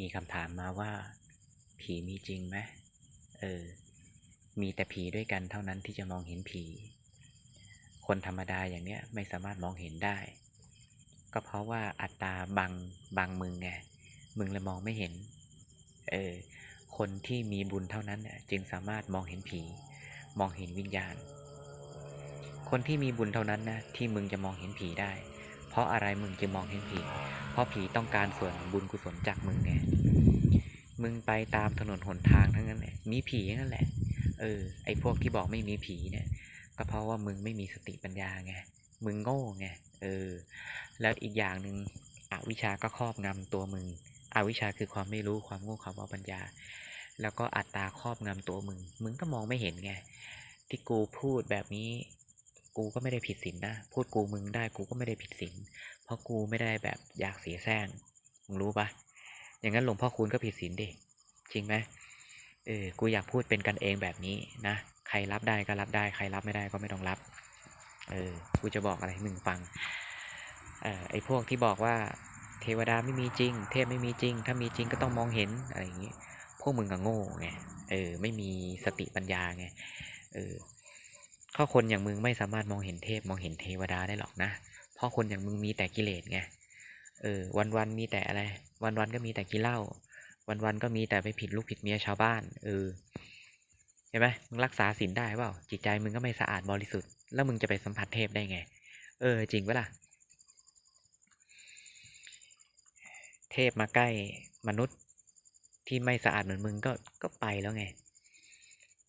มีคำถามมาว่า ผีมีจริงไหมเออ มีแต่ผีด้วยกันเท่านั้นที่จะมองเห็นผี คนธรรมดาอย่างเนี้ยไม่สามารถมองเห็นได้ ก็เพราะว่าอัตตาบังบังมึงไง มึงเลยมองไม่เห็น เออ คนที่มีบุญเท่านั้นน่ะจึงสามารถมองเห็นผี มองเห็นวิญญาณ คนที่มีบุญเท่านั้นนะที่มึงจะมองเห็นผีได้ เพราะอะไรมึงจึงมองเห็นผี เพราะผีต้องการส่วนบุญกุศลจากมึงไง มึงไปตามถนนหนทางทั้งนั้นแหละ มีผีนั่นแหละ เออ ไอพวกที่บอกไม่มีผีเนี่ย ก็เพราะว่ามึงไม่มีสติปัญญาไง มึงโง่ไง เออ แล้วอีกอย่างหนึ่งอวิชาก็ครอบงำตัวมึง อวิชาคือความไม่รู้ความโง่ความว่าปัญญา แล้วก็อัตตาครอบงำตัวมึง มึงก็มองไม่เห็นไง ที่กูพูดแบบนี้ กูก็ไม่ได้ผิดศีลนะ พูดกูมึงได้กูก็ไม่ได้ผิดศีลเพราะกูไม่ได้แบบอยากเสียแซงมึงรู้ปะอย่างนั้นหลวงพ่อคูณก็ผิดศีลดิจริงไหมเออกูอยากพูดเป็นกันเองแบบนี้นะใครรับได้ก็รับได้ใครรับไม่ได้ก็ไม่ต้องรับ เออกูจะบอกอะไรให้มึงฟังเออไอพวกที่บอกว่าเทวดาไม่มีจริง เทพไม่มีจริง ถ้ามีจริงก็ต้องมองเห็นอะไรอย่างนี้พวกมึงก็โง่ไงเออไม่มีสติปัญญาไงเออ ข้อคนอย่างมึงไม่สามารถมองเห็นเทพมองเห็นเทวดาได้หรอกนะ เพราะคนอย่างมึงมีแต่กิเลสไง เออ วันวันมีแต่อะไร วันวันก็มีแต่กินเหล้า วันวันก็มีแต่ไปผิดลูกผิดเมียชาวบ้าน เออ เห็นไหมมึงรักษาศีลได้เปล่า จิตใจมึงก็ไม่สะอาดบริสุทธิ์ แล้วมึงจะไปสัมผัสเทพได้ไง เออ จริงปะล่ะ เทพมาใกล้มนุษย์ที่ไม่สะอาดเหมือนมึงก็ ก็ไปแล้วไง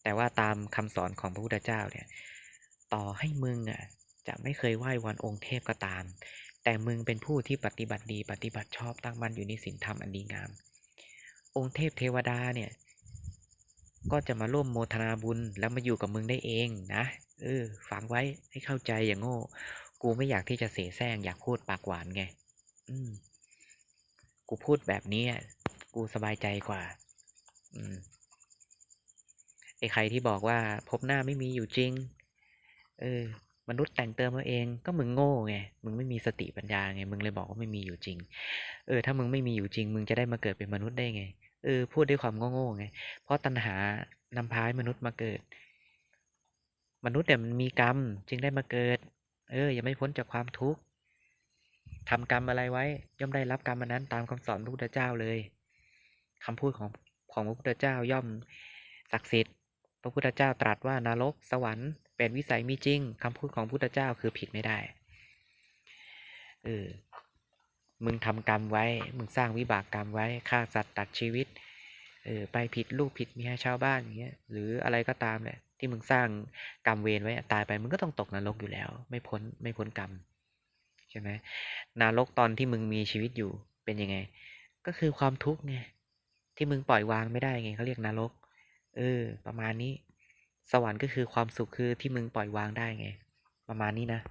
แต่ว่าตามคำสอนของพระพุทธเจ้าเนี่ย ต่อให้มึงอะจะไม่เคยไหว้วันองค์เทพก็ตาม แต่มึงเป็นผู้ที่ปฏิบัติดีปฏิบัติชอบตั้งมั่นอยู่ในศีลธรรมอันดีงาม องค์เทพเทวดาเนี่ย ก็จะมาร่วมโมทนาบุญแล้วมาอยู่กับมึงได้เองนะเออฟังไว้ให้เข้าใจอย่างโง่ กูไม่อยากที่จะเสแสร้งอยากพูดปากหวานไง อืม กูพูดแบบนี้อะกูสบายใจกว่า อืมไอ้ใครที่บอกว่าพบหน้าไม่มีอยู่จริง เออ มนุษย์แต่งเติมมาเองก็มึงโง่ไง มึงไม่มีสติปัญญาไง มึงเลยบอกว่าไม่มีอยู่จริง เออ ถ้ามึงไม่มีอยู่จริง มึงจะได้มาเกิดเป็นมนุษย์ได้ไง เออ พูดด้วยความโง่ๆไง เพราะตัณหานำพาให้มนุษย์มาเกิด มนุษย์เนี่ยมันมีกรรม จึงได้มาเกิด เออย่าไม่พ้นจากความทุกข์ทำกรรมอะไรไว้ ย่อมได้รับกรรมนั้นตามคำสอนพระพุทธเจ้าเลยคำพูดของของพระพุทธเจ้าย่อมศักดิ์สิทธิ์ พระพุทธเจ้าตรัสว่านรกสวรรค์ เป็นวิสัยมีจริงคำพูดของพุทธเจ้าคือผิดไม่ได้เออมึงทำกรรมไว้ มึงสร้างวิบากกรรมไว้ฆ่าสัตว์ตัดชีวิตเออไปผิดลูกผิดเมียชาวบ้านอย่างเงี้ยหรืออะไรก็ตามแหละที่มึงสร้างกรรมเวรไว้ตายไปมึงก็ต้องตกนรกอยู่แล้ว ไม่พ้นไม่พ้นกรรมใช่ไหมนรกตอนที่มึงมีชีวิตอยู่เป็นยังไง ก็คือความทุกข์ไงที่มึงปล่อยวางไม่ได้ไงเขาเรียกนรกเออ ประมาณนี้ สวรรค์ก็คือความสุขคือที่มึงปล่อยวางได้ไง ประมาณนี้นะ